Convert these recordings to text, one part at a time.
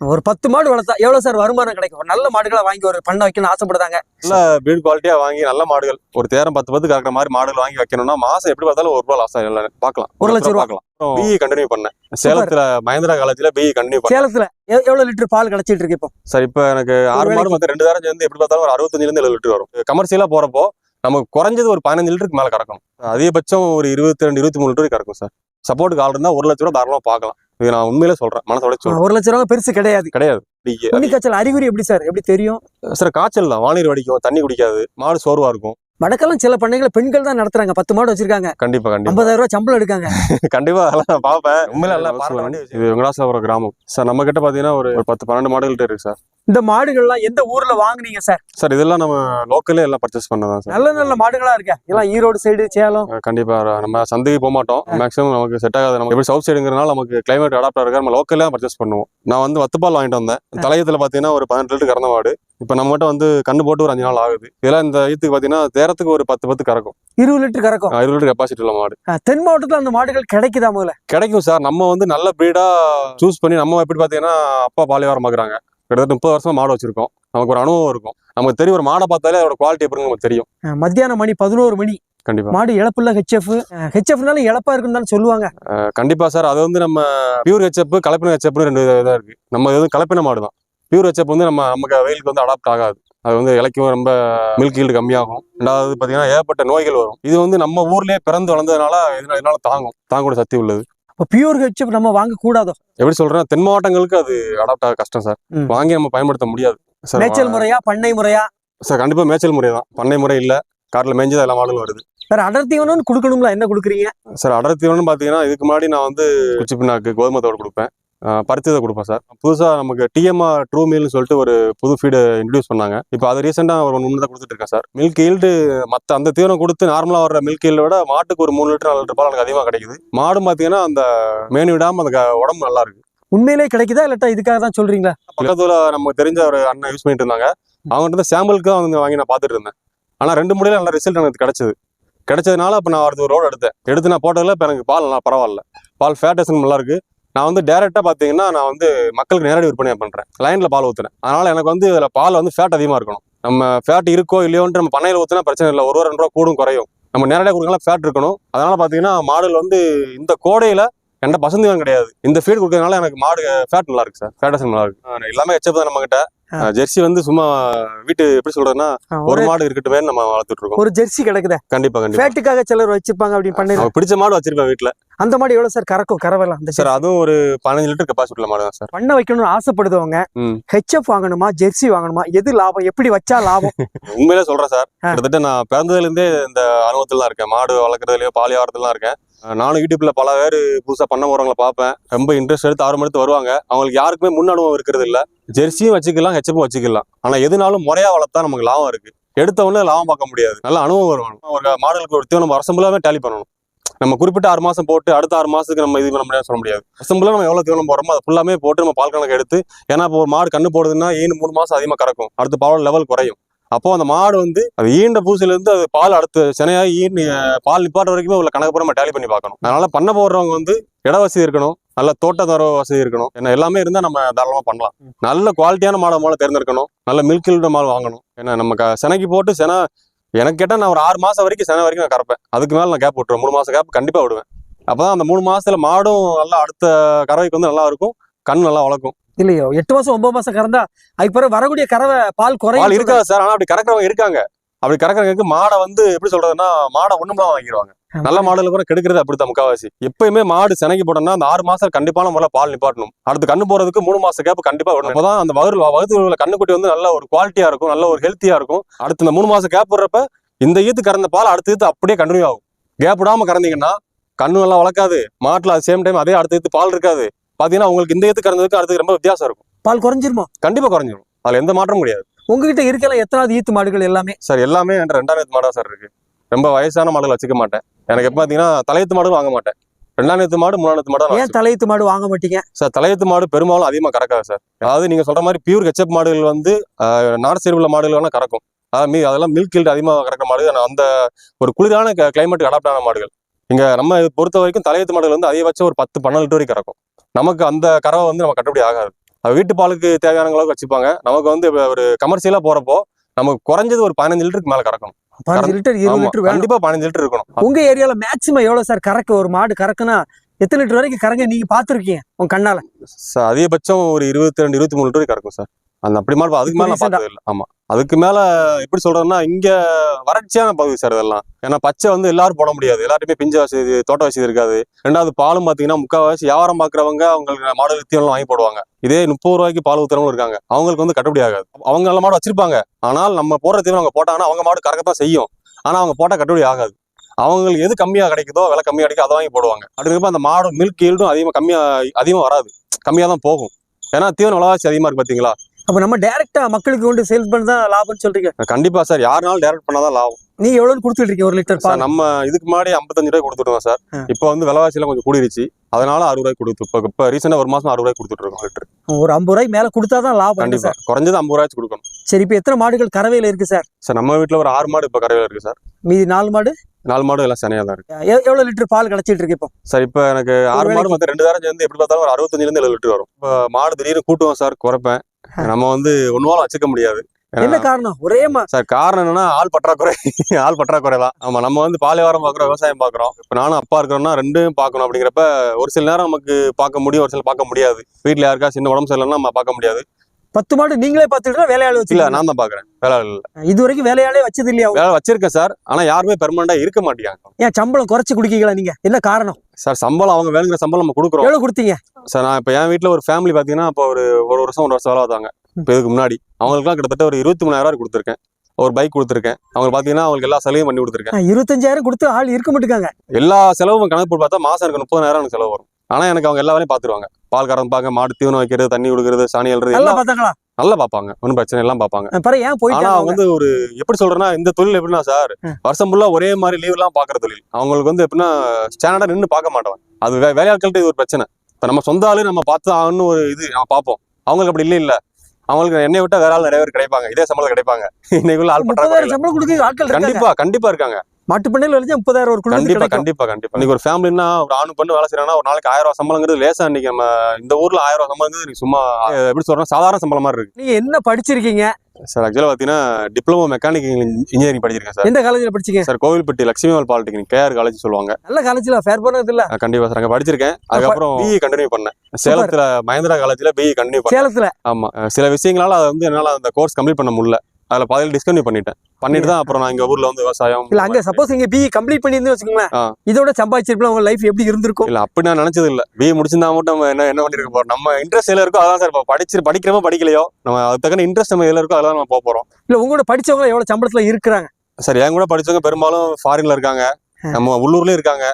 ஒரு பத்து மாடு வளர்த்தா எவ்வளவு சார் வருமானம் கிடைக்கும்? ஒரு நல்ல மாடுகளை வாங்கி ஒரு பண்ண வைக்கணும்னு ஆசைப்படுதாங்க நல்ல பீட் குவாலிட்டியா வாங்கி நல்ல மாடுகள். ஒரு தேரம் பத்து பத்து கறக்கிற மாதிரி மாடுகள் வாங்கி வைக்கணும்னா மாசம் எப்படி பார்த்தாலும் ஒரு ரூபாய் லாஸ் ஆகும் பார்க்கலாம். ஒரு லட்சம் ரூபா. பார்க்கலாம். பிஇ கண்டினியூ பண்ணேன். சேலத்துல மகேந்திரா காலேஜ்ல பிஇ கண்டினியூ பண்ணேன். சேலத்துல எவ்- எவ்வளவு லிட்டர் பால் கிடைச்சிட்டு இருக்கு இப்போ? சார் இப்போ எனக்கு ஆறு மாடு மொத்தம் ரெண்டு தாரம் சேர்ந்து எப்படி பார்த்தாலும் ஒரு அறுபத்தஞ்சுல இருந்து எழுபது லிட்டர் வரும். கமர்ஷியலா போறப்போ நமக்கு குறைஞ்சது ஒரு பதினஞ்சு லிட்டருக்கு மேல கறக்கணும். அதிகபட்சம் ஒரு இருபத்தி ரெண்டு இருபத்தி மூணு லிட்டருக்கு கறக்கும் சார். சப்போர்ட்டுக்கு ஆள் இருந்தா ஒரு லட்ச ரூபா தாராளமா பார்க்கலாம். இது நான் உண்மையிலே சொல்றேன். மனசோட சொல்றேன். ஒரு லட்சம் ரூபா பெருசு கிடையாது. கிடையாது. உண்ணி காய்ச்சல் அறிகுறி எப்படி சார்? எப்படி தெரியும்? சார் காய்ச்சல் தான் வானீர் வடிக்கும் தண்ணி குடிக்காது மாடு சோர்வா இருக்கும். வடக்கெல்லாம் சில பண்ணைகளை பெண்கள் தான் நடத்துறாங்க. பத்து மாடு வச்சிருக்காங்க. கண்டிப்பா கண்டிப்பா. ஐம்பதாயிரம் ரூபாய் சம்பளம் எடுக்காங்க. கண்டிப்பா அதெல்லாம் நான் பார்ப்பேன். உண்மையில இது வெங்கடாசபுரம் கிராமம். சார் நம்ம கிட்ட பாத்தீங்கன்னா ஒரு பத்து பன்னெண்டு மாடுகள் இருக்கு சார். இந்த மாடுகள்லாம் எந்த ஊர்ல வாங்குனீங்க சார்? சார் இதெல்லாம் நம்ம லோக்கல்லே எல்லாம் பர்ச்சேஸ் பண்ணதான் சார். நல்ல நல்ல மாடுகளா இருக்கா. எல்லாம் ஈரோடு சைடு சேலம். கண்டிப்பா நம்ம சந்தைக்கு போக மாட்டோம். மேக்ஸிமம் நமக்கு செட் ஆகாது. நமக்கு எப்படி சவுத் சைடுங்கிறனால நமக்கு கிளைமேட் அடாப்ட் ஆகிருக்கா நம்ம லோக்கல்லே பர்ச்சேஸ் பண்ணுவோம். நான் வந்து வத்துப்பால் வாங்கிட்டு வந்தேன். தலையத்துல பாத்தீங்கன்னா ஒரு பதினெட்டு லிட்டர் கறந்த மாடு. இப்போ நம்ம மட்டும் வந்து கண்ணு போட்டு ஒரு அஞ்சு நாள் ஆகுது. இதெல்லாம் இந்த ஈத்துக்கு பாத்தீங்கன்னா தேரத்துக்கு ஒரு பத்து பத்து கறக்கும். இருபது லிட்டர் கறக்கும்? இருபது லிட்டர் கெப்பாசிட்டி உள்ள மாடு. தென் மாவட்டத்துல அந்த மாடுகள் கிடைக்குதா முதல்ல? கிடைக்கும் சார் நம்ம வந்து நல்ல பிரீடா சூஸ் பண்ணி நம்ம எப்படி பாத்தீங்கன்னா அப்பா பாலிவாரம் பார்க்குறாங்க கிட்டத்தட்ட முப்பது வருஷமா மாடு வச்சிருக்கோம். நமக்கு ஒரு அனுபவம் இருக்கும். நமக்கு தெரியும் ஒரு மாடை பார்த்தாலே அதோட குவாலிட்டி எப்படின்னு நமக்கு தெரியும். மத்தியானம் மணி பதினோரு மணி. கண்டிப்பா. மாடு இழப்புள்ள ஹெச்எஃப் ஹெச்எஃப்னால இழப்பா இருக்குன்னு தானே சொல்லுவாங்க. கண்டிப்பா சார் அது வந்து நம்ம பியூர் ஹெச்எப் கலப்பின ஹெச்எப்னு ரெண்டு இதாக இருக்கு. நம்ம இது வந்து கலப்பின மாடு தான் பியூர் ஹெச்எப் வந்து நம்ம நமக்கு வெயிலுக்கு வந்து அடாப்ட் ஆகாது. அது வந்து இலக்கியம் ரொம்ப மில்க் ஈல்டு கம்மியாகும். ரெண்டாவது பார்த்தீங்கன்னா ஏகப்பட்ட நோய்கள் வரும். இது வந்து நம்ம ஊர்லயே பிறந்து வளர்ந்ததுனால இதனால இதனால தாங்கும். தாங்கூட சக்தி உள்ளது. இப்போ பியூர் ஹெச்எஃப் நம்ம வாங்க கூடாதோ எப்படி சொல்றேன்னா தென் மாவட்டங்களுக்கு அது அடாப்ட் ஆக கஷ்டம் சார். வாங்கி நம்ம பயன்படுத்த முடியாது. சார் மேய்ச்சல் முறையா பண்ணை முறையா? சார் கண்டிப்பா மேய்ச்சல் முறை தான். பண்ணை முறை இல்ல. காட்டில் மேய்ஞ்சது எல்லா மாடுகளும் வருது. வேற அடர்த்தி வேணும்னு கொடுக்கணும்ல என்ன கொடுக்குறீங்க? சார் அடர்த்திவனு பார்த்தீங்கன்னா இதுக்கு முன்னாடி நான் வந்து குச்சி பின்னாக்கு கோதுமை தோடு கொடுப்பேன். பருத்தி தான் கொடுப்பேன் சார். புதுசாக நமக்கு டிஎம்ஆர் ட்ரூ மீல்னு சொல்லிட்டு ஒரு புது ஃபீடு இன்ட்ரடியூஸ் பண்ணாங்க. இப்போ அது ரீசெண்டாக ஒரு ஒன்று தான் கொடுத்துட்டு இருக்கேன் சார். மில்க் ஈல்டு மற்ற அந்த தீவனம் கொடுத்து நார்மலாக வர மில்க் ஈல்டை விட மாட்டுக்கு ஒரு மூணு லிட்டர் நாலு லிட்டர் பால் எனக்கு அதிகமாக கிடைக்குது. மாடும் பார்த்தீங்கன்னா அந்த மேனு விடாமல் அந்த உடம்பு நல்லா இருக்கு. உண்மையிலே கிடைக்குதா? இல்லாட்டா இதுக்காக தான் சொல்றீங்களா? பக்கத்துல நமக்கு தெரிஞ்ச ஒரு அண்ணன் யூஸ் பண்ணிட்டு இருந்தாங்க. அவங்ககிட்ட இருந்து சாம்பிளுக்கு தான் வந்து வாங்கி நான் பார்த்துட்டு இருந்தேன். ஆனால் ரெண்டு முறையில நல்ல ரிசல்ட் எனக்கு கிடைச்சது. கிடைச்சதுனால இப்போ நான் அடுத்த ஒரு ரோடு எடுத்தேன். எடுத்து நான் போட்டதில் இப்போ எனக்கு பால் நல்லா பரவாயில்ல. பால் ஃபேட்டேஷன் நல்லா இருக்கு. நான் வந்து டேரெக்டாக பார்த்தீங்கன்னா நான் வந்து மக்களுக்கு நேரடி விற்பனை பண்ணுறேன் லைனில் பால் ஊற்றுறேன் அதனால எனக்கு வந்து இதில் பால் வந்து ஃபேட் அதிகமாக இருக்கணும். நம்ம ஃபேட் இருக்கோ இல்லையோன்ட்டு நம்ம பண்ணையில் ஊற்றினா பிரச்சனை இல்லை. ஒரு ரெண்டு ரூபா கூடும் குறையும். நம்ம நேரடியாக கொடுக்கலாம் ஃபேட் இருக்கணும். அதனால பார்த்தீங்கன்னா மாடுகள் வந்து இந்த கோடையில் எந்த பசந்தீவன் கிடையாது. இந்த ஃபீட் கொடுக்கறதுனால எனக்கு மாடு ஃபேட் நல்லா இருக்கு சார் ஃபேட்டேஷன் நல்லா இருக்கு. எல்லாமே எச்சப் தான் நம்ம கிட்ட ஆ. ஜெர்சி வந்து சும்மா வீட்டு எப்படி சொல்றதுன்னா ஒரு மாடு இருக்கட்டுமே நம்ம வளர்த்துட்டு இருக்கோம். ஒரு ஜெர்சி கிடைக்குதா? கண்டிப்பா கண்டிப்பா. ஃபேட்டுக்காக சிலர் வச்சிருப்பாங்க அப்படின்னு பண்ணி பிடிச்ச மாடு வச்சிருப்பேன் வீட்டுல அந்த மாடு எவ்வளவு சார்? கறக்கும் கறவலாம் அந்த சார் அதுவும் ஒரு பதினஞ்சு லிட்டர் கெப்பாசிட்டி மாடு தான் சார். பண்ண வைக்கணும்னு ஆசைப்படுதவங்க. ஹெச்எஃப் வாங்கணுமா ஜெர்சி வாங்கணுமா எது லாபம் எப்படி வச்சா லாபம்? உண்மையிலே சொல்றேன் சார். கிட்டத்தட்ட நான் பிறந்ததுல இருந்தே இந்த அனுபவத்துல இருக்கேன். மாடு வளர்க்குறதுலயோ பால் வியாபாரத்துல தான் இருக்கேன். நானும் யூடியூப்ல பல பேர் புதுசா பண்ண போறவங்களை பார்ப்பேன். ரொம்ப இன்ட்ரெஸ்ட் எடுத்து ஆர்வம் எடுத்து வருவாங்க. அவங்களுக்கு யாருக்குமே முன் அனுபவம் இருக்கிறது இல்ல. ஜெர்சியும் வச்சுக்கலாம் ஹெச்சப்பும் வச்சுக்கலாம். ஆனா எதுனாலும் முறையா வளர்த்தா நமக்கு லாபம் இருக்கு. எடுத்த உடனே லாபம் பார்க்க முடியாது. நல்ல அனுபவம் வரும் ஒரு மாடுகளுக்கு ஒரு தீவனம் வருஷம் டேலி பண்ணணும். நம்ம குறிப்பிட்ட ஆறு மாசம் போட்டு அடுத்த ஆறு மாசத்துக்கு நம்ம இது பண்ண முடியாது சொல்ல முடியாது. வருஷம் நம்ம எவ்வளவு தீவனம் போடுறோமோ அது ஃபுல்லாமே போட்டு நம்ம பால் கணக்கு எடுத்து ஏன்னா இப்போ ஒரு மாடு கண்ணு போடுதுன்னா ஏழு மூணு மாசம் அதிகமா கறக்கும்? அடுத்து பால் லெவல் குறையும். அப்போ அந்த மாடு வந்து அது ஈண்ட பூசில இருந்து அது பால் அடுத்து செனையா ஈன் பால் நிப்பாட்ட வரைக்குமே உள்ள கணக்கு பூரா நம்ம டேலி பண்ணி பார்க்கணும். அதனால பண்ண போடுறவங்க வந்து இட வசதி இருக்கணும் நல்ல தோட்ட தர வசதி இருக்கணும் ஏன்னா எல்லாமே இருந்தா நம்ம தாராளமா பண்ணலாம். நல்ல குவாலிட்டியான மாடை மாலை தேர்ந்தெடுக்கணும் நல்ல மில்க் மால் வாங்கணும். ஏன்னா நம்ம க- செனைக்கு போட்டு செனை எனக்கு கேட்டால் நான் ஒரு ஆறு மாசம் வரைக்கும் செனை வரைக்கும் நான் கறப்பேன். அதுக்கு மேல நான் கேப் விட்டுருவேன். மூணு மாசம் கேப் கண்டிப்பா விடுவேன். அப்பதான் அந்த மூணு மாசத்துல மாடும் நல்லா அடுத்த கறவைக்கு வந்து நல்லா இருக்கும் கண் நல்லா வளர்க்கும். இல்லையோ? எட்டு மாசம் ஒன்பது மாசம் கறந்தா அதுக்கு பிறகு வரக்கூடிய கறவை பால் பால் குறையும் இருக்காது சார். ஆனா அப்படி கறக்கிறவங்க இருக்காங்க. அப்படி கறக்கிறவங்களுக்கு மாடை வந்து எப்படி சொல்றதுன்னா மாடை ஒண்ணுமெல்லாம் வாங்கிடுவாங்க நல்ல மாடுல கூட கெடுக்கிறது அப்படித்தான் முக்காவாசி. எப்பயுமே மாடு சினைக்கு போட்டோம்னா அந்த ஆறு மாசம் கண்டிப்பான முறையில் பால் நிப்பாட்டணும். அடுத்து கண்ணு போறதுக்கு மூணு மாசம் கேப் கண்டிப்பா விடணும். அப்பதான் அந்த வகுறு வகுத்து உள்ள கண்ணுக்குட்டி வந்து நல்ல ஒரு குவாலிட்டியா இருக்கும் நல்ல ஒரு ஹெல்த்தியா இருக்கும். அடுத்து இந்த மூணு மாசம் கேப் விடுறப்ப இந்த ஈத்து கறந்த பால் அடுத்த ஈத்து அப்படியே கண்டினியூ ஆகும். கேப் விடாம கறந்தீங்கன்னா கண்ணு நல்லா வளர்க்காது. மாட்டுல அது சேம் டைம் அதே அடுத்த ஈத்து பால் இருக்காது. பாத்தீங்கன்னா உங்களுக்கு இந்த ஈத்து கறந்ததுக்கு அடுத்து ரொம்ப வித்தியாசம் இருக்கும். பால் குறைஞ்சிருமோ? கண்டிப்பா குறைஞ்சிரும். அதுல எந்த மாற்றமும் கிடையாது. உங்ககிட்ட இருக்கலாம் எத்தனாவது ஈத்து மாடுகள் எல்லாமே? சார் எல்லாமே என்கிட்ட ரெண்டாம் நேத்து மாடா சார் இருக்கு. ரொம்ப வயசான மாடுகள் வச்சுக்க மாட்டேன். எனக்கு எப்ப பாத்தீங்கன்னா தலையத்து மாடும் வாங்க மாட்டேன். ரெண்டாம் நேத்து மாடு மூணாம் நேத்து மாடு ஏன் தலையீத்து மாடு வாங்க மாட்டீங்க? சார் தலையத்து மாடு பெரும்பாலும் அதிகமா கறக்காது சார். அதாவது நீங்க சொல்ற மாதிரி பியூர் கெச்சப் மாடுகள் வந்து நார்த் சைடு உள்ள மாடுகள் வேணா கறக்கும். அதாவது மீ அதெல்லாம் மில்க் ஈல்டு அதிகமாக கறக்கிற மாடு ஆனா அந்த ஒரு குளிரான கிளைமேட்டுக்கு அடாப்ட் ஆன மாடுகள். இங்க நம்ம இதை பொறுத்த வரைக்கும் தலையத்து மாடுகள் வந்து அதிகபட்சம் ஒரு பத்து பன்னெண்டு வரைக்கும் கறக்கும். நமக்கு அந்த கறவை வந்து நம்ம கட்டுப்படி ஆகாது. வீட்டு பாலுக்கு தேவையான அளவுக்கு வச்சுப்பாங்க. நமக்கு வந்து ஒரு கமர்ஷியலா போறப்போ நமக்கு குறைஞ்சது ஒரு பதினஞ்சு லிட்டருக்கு மேல கறக்கணும். பதினஞ்சு லிட்டர் இருபது லிட்டர் கண்டிப்பா பதினஞ்சு லிட்டர் இருக்கணும். உங்க ஏரியால மேக்ஸிமம் எவ்வளவு சார் கறக்கு ஒரு மாடு கறக்குனா எத்தனை லிட்டர் வரைக்கும் கறங்க? நீங்க பாத்துருக்கீங்க உங்க கண்ணால. சார் அதிகபட்சம் ஒரு இருபத்தி ரெண்டு இருபத்தி மூணு லிட்டர் கறக்கும் சார் அந்த அப்படி மாதிரி அதுக்கு மேல? பார்த்தது இல்லை ஆமா. அதுக்கு மேல எப்படி சொல்றேன்னா இங்க வறட்சியான பகுதி சார் இதெல்லாம். ஏன்னா பச்சை வந்து எல்லாரும் போட முடியாது. எல்லாருமே பிஞ்ச வசதி தோட்ட வசதி இருக்காது. ரெண்டாவது பாலும் பாத்தீங்கன்னா முக்கால்வாசி வியாபாரம் பாக்குறவங்க அவங்களுக்கு மாடு தீவனம் வாங்கி போடுவாங்க. இதே முப்பது ரூபாய்க்கு பால் ஊத்துறவங்க இருக்காங்க. அவங்களுக்கு வந்து கட்டுப்படி ஆகாது. அவங்க நல்ல மாடு வச்சிருப்பாங்க. ஆனால் நம்ம போடுற தீவனம் அவங்க போட்டாங்கன்னா அவங்க மாடு கறக்கத்தான் செய்யும். ஆனா அவங்க போட்டா கட்டுப்படி ஆகாது. அவங்களுக்கு எது கம்மியா கிடைக்குதோ விலை கம்மியா கிடைக்கும் அதை வாங்கி போடுவாங்க. அப்படிங்கிறப்ப அந்த மாடு மில்க் ஈல்டும் அதிகமா கம்மியா அதிகமா வராது. கம்மியா தான் போகும். ஏன்னா தீவன விலைவாசி அதிகமா இருக்கு பாத்தீங்களா? அப்ப நம்ம டைரக்டா மக்களுக்கு கொண்டு சேல்ஸ் பண்ண தான் லாபம்னு சொல்றீங்க. கண்டிப்பா சார். யாருனாலும் டேரக்ட் பண்ணாதான் லாபம். நீங்க எவ்வளவு கொடுத்துட்டு இருக்கீங்க ஒரு லிட்டர் சார் நம்ம இதுக்கு முன்னாடி ஐம்பத்தஞ்சு ரூபாய் கொடுத்துருந்தோம் சார். இப்போ வந்து விலைவாசி எல்லாம் கொஞ்சம் கூடிருச்சு. அதனால அறுபது ரூபாய் கொடுத்து இப்போ இப்போ ரீசெண்டா ஒரு மாசம் அறுபது ரூபாய் கொடுத்துட்டு இருக்கோம் லிட்டர். ஒரு ஐம்பது ரூபாய்க்கு மேல கொடுத்தாதான் லாபம் என்ன கண்டிப்பா. குறைஞ்சது ஐம்பது ரூபாய்க்கு கொடுக்கணும். சரி இப்ப எத்தனை மாடுகள் கறவையில இருக்கு சார்? சார் நம்ம வீட்டுல ஒரு ஆறு மாடு இப்போ கரையில இருக்கு சார். மீதி நாலு மாடு? நாலு மாடு எல்லாம் சனியா தான் இருக்கு. எ- எவ்வளவு லிட்டர் பால் கிடைச்சிட்டு இருக்கு இப்போ? சார் இப்போ எனக்கு ஆறு மாடு மொத்தம் ரெண்டு தாரம் சேர்ந்து எப்படி பார்த்தாலும் ஒரு அறுபத்தஞ்சுல இருந்து எழுபது லிட்டர் வரும். இப்போ மாடு திடீர்னு கூட்டுவோம் சார் குறைப்பேன். நம்ம வந்து ஒன்றுவாலும் வச்சுக்க முடியாது. என்ன காரணம்? ஒரே சார் காரணம் என்னன்னா ஆள் பற்றாக்குறை. ஆள் பற்றாக்குறை தான் ஆமா நம்ம வந்து பாலைவாரம் பாக்குறோம் விவசாயம் பாக்குறோம். இப்ப நானும் அப்பா இருக்கிறோம்னா ரெண்டும் பார்க்கணும் அப்படிங்கிறப்ப ஒரு சில நேரம் நமக்கு பார்க்க முடியும் ஒரு சில பார்க்க முடியாது. வீட்ல யாருக்கா சின்ன உடம்பு சரியில்லைன்னா நம்ம பார்க்க முடியாது. பத்து மாடு நீங்களே பாத்துக்கிட்டா வேலையாள் இல்ல வச்சு நான் தான் பாக்குறேன் வேலை இல்ல. இது வரைக்கும் வேலையாளே வச்சது இல்லையா? வேலை வச்சிருக்கேன் சார். ஆனா யாருமே பெர்மனண்டா இருக்க மாட்டேங்காங்க ஏன் சம்பளம் குறைச்சு குடிக்கீங்களா நீங்க? என்ன காரணம்? சார் சம்பளம் அவங்க வேணுங்கிற சம்பளம் நம்ம கொடுக்குறோம். எவ்வளவு கொடுத்தீங்க? சார் நான் இப்ப என் வீட்ல ஒரு ஃபேமிலி பாத்தீங்கன்னா இப்போ ஒரு ஒரு வருஷம் ஒரு வருஷம் வேலை பார்த்தாங்க. இப்போ இதுக்கு முன்னாடி. அவங்களுக்குலாம் கிட்டத்தட்ட ஒரு இருபத்தி மூணாயிரம் கொடுத்துருக்கேன். ஒரு பைக் கொடுத்துருக்கேன். அவங்க பாத்தீங்கன்னா அவங்களுக்கு எல்லா செலவையும் பண்ணி கொடுத்துருக்கேன். இருபத்தஞ்சாயிரம் கொடுத்து ஆள் இருக்க மாட்டுக்காங்க. எல்லா செலவும் கணக்கு போட்டு பார்த்தா மாசம் எனக்கு முப்பதாயிரம் எனக்கு செலவு வரும். ஆனா எனக்கு அவங்க எல்லா வேலையும் பாத்துருவாங்க. பால் கறப்பாங்க மாடு தீவனம் வைக்கிறது தண்ணி கொடுக்கறது சாணி அல்றது நல்லா எல்லாம் பார்த்தாங்களா? நல்லா பார்ப்பாங்க. ஒன்றும் பிரச்சனை எல்லாம் பார்ப்பாங்க. ஏன் ஆனா அவங்க? வந்து ஒரு எப்படி சொல்றேன்னா இந்த தொழில் எப்படின்னா சார். வருஷம் ஃபுல்லா ஒரே மாதிரி லீவ் எல்லாம் பாக்குற தொழில். அவங்களுக்கு வந்து எப்படின்னா ஸ்டாண்டர்டா நின்று பார்க்க மாட்டாங்க. அது வேலையாட்கள்ட்ட இது ஒரு பிரச்சனை. இப்ப நம்ம சொந்த ஆளு நம்ம பார்த்து ஆகணும்னு ஒரு இது நம்ம பார்ப்போம். அவங்களுக்கு அப்படி இல்லை இல்ல அவங்களுக்கு என்னை விட்டா வேற ஆள் நிறைய பேர் கிடைப்பாங்க. இதே சம்பளம் கிடைப்பாங்க. இன்னைக்குள்ள ஆள் இருக்காங்க. கண்டிப்பா கண்டிப்பா இருக்காங்க. மாட்டு பண்ணையில வரைக்கும் முப்பதாயிரம் ஒரு குடும்பத்துக்கு கண்டிப்பா கண்டிப்பா கண்டிப்பா. இன்னைக்கு ஒரு ஃபேமிலினா ஒரு ஆணு பண்ணு வேலை செய்யறாங்கன்னா ஒரு நாளைக்கு ஆயிரம் ரூபாய் சம்பளங்கிறது லேசா இன்னைக்கு நம்ம இந்த ஊர்ல ஆயிரம் ரூபாய் சம்பளங்கிறது இன்னைக்கு சும்மா எப்படி சொல்றேன் சாதாரண சம்பளம் மாதிரி இருக்கு. நீங்க என்ன படிச்சிருக்கீங்க? சார் ஆக்சுவலா பாத்தீங்கன்னா டிப்ளமோ மெக்கானிக் இன்ஜினியரிங் படிச்சிருக்கேன் சார். எந்த காலேஜ்ல படிச்சீங்க? சார் கோவில்பட்டி லட்சுமிவால் பாலிடெக்னிக் கேஆர் காலேஜ் சொல்லுவாங்க. நல்ல காலேஜ்ல ஃபேர் போனது இல்ல. கண்டிப்பா சார் அங்க படிச்சிருக்கேன். அதுக்கப்புறம் பிஇ கண்டினியூ பண்ணேன். சேலத்துல மகேந்திரா காலேஜ்ல பிஇ கண்டினியூ பண்ணேன். சேலத்துல? ஆமா. அஹ், சில விஷயங்களால அதை வந்து என்னால அந்த கோர்ஸ் கம்ப்ளீட் பண்ண முடியல. அதுல பாதியில் டிஸ்கன்யூ பண்ணிட்டேன். பண்ணிட்டு தான் அப்புறம் நான் இங்க ஊர்ல வந்து விவசாயம் இல்ல அங்க சப்போஸ் நீங்க பிஇ கம்ப்ளீட் பண்ணிருந்து வச்சுக்கோங்களேன். ஆ. இதோட சம்பாதிச்சிருப்பா உங்க லைஃப் எப்படி இருந்திருக்கும்? இல்ல அப்படி நான் நினைச்சது இல்ல. பிஏ முடிச்சிருந்தா மட்டும் நம்ம என்ன என்ன பண்ணிருக்க போறோம்? நம்ம இன்ட்ரெஸ்ட் எதுல இருக்கோ அதான் சார் இப்போ படிச்சு படிக்கிறமோ படிக்கலையோ? நம்ம அதுக்கு தக்கன இன்ட்ரெஸ்ட் நம்ம எதுல இருக்கோ அதெல்லாம் நம்ம போக போறோம். இல்ல உங்களோட படிச்சவங்க எவ்வளவு சம்பளத்துல இருக்கிறாங்க? சார் என் கூட படிச்சவங்க பெரும்பாலும் ஃபாரின்ல இருக்காங்க. நம்ம உள்ளூர்லயும் இருக்காங்க.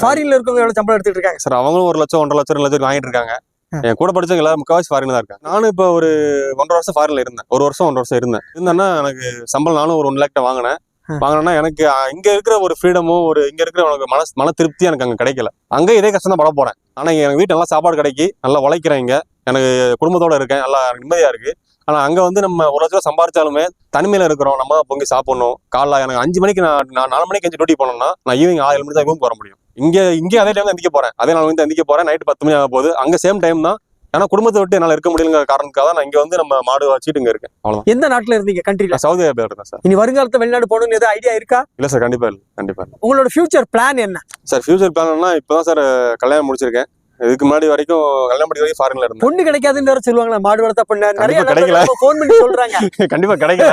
ஃபாரின்ல இருக்கவங்க எவ்வளவு சம்பளம் எடுத்துட்டு இருக்காங்க? சார் அவங்களும் ஒரு லட்சம் ஒன்றரை லட்சம் ரெண்டு லட்சம் வாங்கிட்டு இருக்காங்க. என் கூட படிச்சவங்க எல்லாரும் முக்காவாசி ஃபாரின்ல தான் இருக்காங்க. நானும் இப்போ ஒரு ஒன்றரை வருஷம் ஃபாரின்ல இருந்தேன். ஒரு வருஷம் ஒன்றரை வருஷம் இருந்தேன். இருந்தேன்னா எனக்கு சம்பளம் நானும் ஒரு ஒன் லேக்ட்ட வாங்கினேன். ஆ. வாங்கினேன்னா எனக்கு இங்க இருக்கிற ஒரு ஃப்ரீடமும் ஒரு இங்க இருக்கிற உனக்கு மன மன திருப்தி எனக்கு அங்க கிடைக்கல. அங்க இதே கஷ்டம் தான் பட போறேன். ஆனா எனக்கு வீட்டு நல்லா சாப்பாடு கிடைக்கி. நல்லா உழைக்கிறேன் இங்க. எனக்கு குடும்பத்தோட இருக்கேன். நல்லா நிம்மதியா இருக்கு. ஆனா அங்க வந்து நம்ம ஒரு லட்சம் சம்பாரிச்சாலுமே தனிமையில இருக்கிறோம். நம்ம தான் பொங்கி சாப்பிடணும். காலைல எனக்கு அஞ்சு மணிக்கு நான் நான் நாலு மணிக்கு அஞ்சு டியூட்டி போனோம்னா நான் ஈவினிங் ஆறு மணி தான் ரூமுக்கு வர முடியும். இங்க இங்கே அதே டைம் தான் எந்திக்க போறேன். அதே நாள் வந்து எந்திக்க போறேன். நைட்டு பத்து மணி ஆக போகுது. அங்க சேம் டைம் தான் ஏன்னா குடும்பத்தை விட்டு என்னால இருக்க முடியலங்கிற காரணத்துக்காக தான் நான் இங்க வந்து நம்ம மாடு வச்சுட்டு இங்க இருக்கேன். அவ்வளவுதான். எந்த நாட்டுல இருந்தீங்க கண்ட்ரில நான் சவுதி அரேபியா இருக்கேன் சார் இனி வருங்காலத்துல வெளிநாடு போகணும்னு ஏதாவது ஐடியா இருக்கா? இல்ல சார் கண்டிப்பா இல்லை. கண்டிப்பா இல்லை. உங்களோட ஃபியூச்சர் பிளான் என்ன? சார் ஃபியூச்சர் பிளான்னா இப்பதான் சார் கல்யாணம் முடிச்சிருக்கேன். இதுக்கு முன்னாடி வரைக்கும் கல்யாணம் பண்ணி வரைக்கும் ஃபாரின்ல இருந்தேன். பொண்ணு கிடைக்காதுன்னு வேற சொல்லுவாங்களா மாடு வளர்த்தா பொண்ணு. நிறைய கிடைக்கல. ஃபோன் பண்ணி சொல்றாங்க. கண்டிப்பா கிடைக்கல.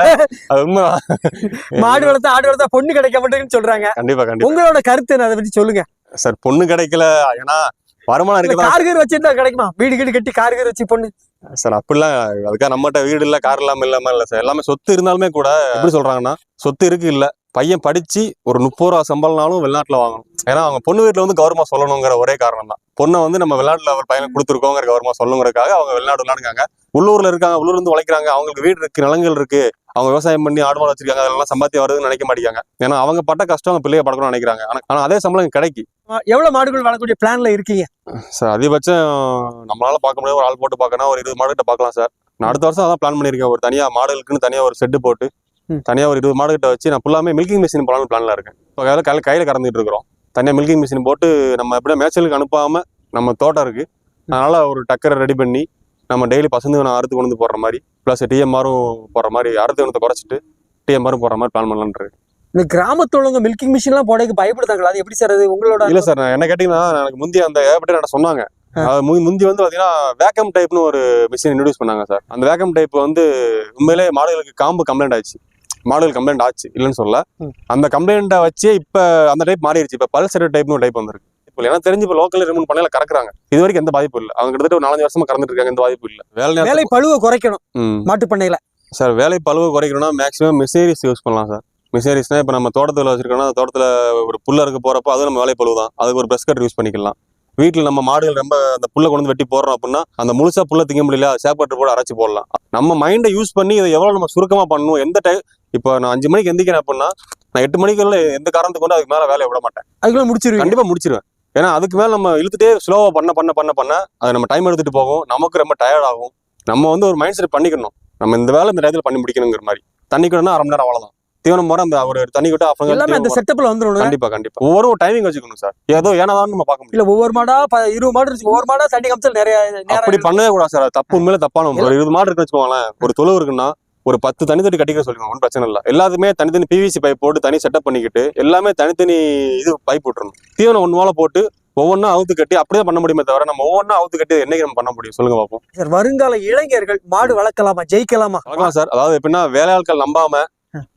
அது உண்மை. மாடு வளர்த்தா ஆடு வளர்த்தா பொண்ணு கிடைக்க மாட்டேங்குன்னு சொல்றாங்க. கண்டிப்பா கண்டிப்பா. உங்களோட கருத்து என்ன? அதை பத்தி சொல்லுங்க. சார் பொண்ணு கிடைக்கல. ஏன்னா வருமானம் இல்ல இருக்குதான். கார் கீர் வச்சிருந்தா கிடைக்குமா? வீடு கீடு கட்டி கார் கீர் வச்சு பொண்ணு. சார் அப்படிலாம் அதுக்காக நம்மகிட்ட வீடு இல்ல கார் இல்லாம இல்லாம இல்ல சார். எல்லாமே சொத்து இருந்தாலுமே கூட எப்படி சொல்றாங்கன்னா சொத்து இருக்கு இல்ல. பையன் படிச்சு ஒரு முப்பது ரூபா சம்பளம்னாலும் வெளிநாட்டுல வாங்கணும். ஏன்னா அவங்க பொண்ணு வீட்டுல வந்து கௌரவமா சொல்லணுங்கிற ஒரே காரணம் தான் பொண்ணை வந்து நம்ம வெளிநாட்டுல ஒரு பையனை கொடுத்துருக்கோங்கிற கௌரவமா சொல்லணுங்கிறதுக்காக அவங்க வெளிநாடு விளையாடுங்க உள்ளூர்ல இருக்காங்க உள்ளூர்ல இருந்து உழைக்கிறாங்க அவங்களுக்கு வீடு இருக்கு நிலங்கள் இருக்கு. அவங்க விவசாயம் பண்ணி ஆடு மாடு வச்சிருக்காங்க அதெல்லாம் சம்பாத்தியம் வருதுன்னு நினைக்க மாட்டேங்காங்க ஏன்னா அவங்க பட்ட கஷ்டம் அவங்க பிள்ளைய படக்கணும்னு நினைக்கிறாங்க. ஆனா ஆனா அதே சம்பளம் கிடைக்கி. எவ்வளவு மாடுகள் வளர்க்கக்கூடிய பிளான்ல இருக்கீங்க? சார் அதிகபட்சம் நம்மளால பார்க்க முடியாது. ஒரு ஆள் போட்டு பார்க்கணும் ஒரு இருபது மாடு கிட்ட பார்க்கலாம் சார். நான் அடுத்த வருஷம் அதான் பிளான் பண்ணியிருக்கேன். ஒரு தனியா மாடுகளுக்குன்னு தனியா ஒரு செட்டு போட்டு. தனியா ஒரு இருபது மாடு கிட்ட வச்சு நான் ஃபுல்லாமே மில்கிங் மிஷின் போலாம்னு பிளான்ல இருக்கேன். இப்போ கையில கையில கையில கறந்துட்டு இருக்கிறோம். தனியா மில்கிங் மிஷின் போட்டு நம்ம எப்படியும் மேய்ச்சலுக்கு அனுப்பாம நம்ம தோட்டம் இருக்கு. அதனால ஒரு டக்கரை ரெடி பண்ணி நம்ம டெய்லி பசந்து அறுத்து கொண்டு போடுற மாதிரி ப்ளஸ் டிஎம்ஆரும் போடுற மாதிரி அறுத்து கொண்டு குறைச்சிட்டு டிஎம்ஆரும் போடுற மாதிரி பிளான் பண்ணலான்னு இருக்கு. இந்த கிராமத்துல உள்ளவங்க மில்கிங் மிஷின்லாம் போடக்கு பயப்படுதாங்களா அது எப்படி சார் அது உங்களோட இல்ல சார் நான் என்ன கேட்டீங்கன்னா எனக்கு முந்தி அந்த ஏகப்பட்ட என்ன சொன்னாங்க. முந்தி வந்து பாத்தீங்கன்னா வேக்கம் டைப்னு ஒரு மிஷின் இன்ட்ரடியூஸ் பண்ணாங்க சார் அந்த வேக்கம் டைப் வந்து உண்மையிலே மாடுகளுக்கு காம்பு கம்ப்ளைண்ட் ஆச்சு மாடுகள் கம்ப்ளைண்ட் ஆச்சு. இல்லைன்னு சொல்ல. அந்த கம்ப்ளைண்ட்டை வச்சே இப்ப அந்த டைப் மாறிடுச்சு. இப்ப பல்சர் டைப்னு ஒரு டைப் வந்திருக்கு. இப்போ எனக்கு தெரிஞ்சு இப்போ லோக்கல் ரிமூவ் பண்ணல கறக்குறாங்க. இது வரைக்கும் எந்த பாதிப்பும் இல்லை. அவங்க கிட்டத்தட்ட ஒரு நாலஞ்சு வருஷமா கறந்துட்டு இருக்காங்க. எந்த பாதிப்பும் இல்லை. வேலை வேலை பழுவை குறைக்கணும் மாட்டு பண்ணையில. சார் வேலை பழுவு குறைக்கணும்னா மேக்ஸிமம் மிஷினரிஸ் யூஸ் பண்ணலாம் சார். மிஷினரிஸ்னா இப்போ நம்ம தோட்டத்தில் வச்சிருக்கோம்னா அந்த தோட்டத்தில் ஒரு புல்ல இருக்க போறப்போ அது நம்ம வேலை பழுவு தான் அதுக்கு ஒரு ப்ரெஸ் கட் யூஸ் பண்ணிக்கலாம். வீட்டில் நம்ம மாடுகள் ரொம்ப அந்த புல்லை கொண்டு வந்து வெட்டி போடுறோம் அப்படின்னா அந்த முழுசா புல்ல திங்க முடியல சேப்பாட்டு போட அரைச்சி போடலாம். நம்ம மைண்டை யூஸ் பண்ணி இதை எவ்வளோ நம்ம சுருக்கமாக பண்ணணும் எந்த டைம் இப்போ நான் அஞ்சு மணிக்கு எந்திக்கிறேன் அப்படின்னா நான் எட்டு மணிக்குள்ள எந்த காரணத்துக்கு கொண்டு அதுக்கு மேலே வேலையை விட மாட்டேன். அதுக்குள்ள முடிச்சிருவீங்க? கண்டிப்பாக முடிச்சிருவேன். ஏன்னா அதுக்கு மேலே நம்ம இழுத்துட்டே ஸ்லோவாக பண்ண பண்ண பண்ண பண்ண அது நம்ம டைம் எடுத்துட்டு போகும். நமக்கு ரொம்ப டயர்ட் ஆகும். நம்ம வந்து ஒரு மைண்ட் செட் பண்ணிக்கணும். நம்ம இந்த வேலை இந்த டயத்தில் பண்ணி முடிக்கணுங்கிற மாதிரி. தண்ணி அரை மணி நேரம் அவ்வளோதான் தீவனம் போற அந்த ஒரு தண்ணி விட்டு ஆஃப் எல்லாமே அந்த செட்டப்ல வந்துடும் கண்டிப்பா கண்டிப்பா. ஒவ்வொரு டைமிங் வச்சுக்கணும் சார் ஏதோ ஏனாதான் நம்ம பார்க்க முடியும். இல்ல ஒவ்வொரு மாடா இருபது மாடு இருந்துச்சு. ஒவ்வொரு மாடா தண்ணி காமிச்சல் நிறைய அப்படி பண்ணவே கூடாது சார் தப்பு உண்மையில தப்பான. ஒரு இருபது மாடு இருக்குன்னு வச்சுக்கோங்களேன். ஒரு தொழு இருக்குன்னா ஒரு பத்து தனி தொட்டி கட்டிக்க சொல்லுங்க ஒன்றும் பிரச்சனை இல்லை. எல்லாத்துமே தனித்தனி பிவிசி பைப் போட்டு தனி செட்டப் பண்ணிக்கிட்டு எல்லாமே தனித்தனி இது பைப் விட்டுறணும் தீவனம் ஒன்று மேல போட்டு ஒவ்வொன்றும் அவுத்து கட்டி அப்படியே பண்ண முடியுமே தவிர நம்ம ஒவ்வொன்றும் அவுத்து கட்டி என்னைக்கு நம்ம பண்ண முடியும்? சொல்லுங்க பார்ப்போம் சார் வருங்கால இளைஞர்கள் மாடு வளர்க்கலாமா ஜெயிக்கலாமா? வளர்க்கலாம் சார் அதாவது எப்படின்னா வேலையாட்கள் நம்பாம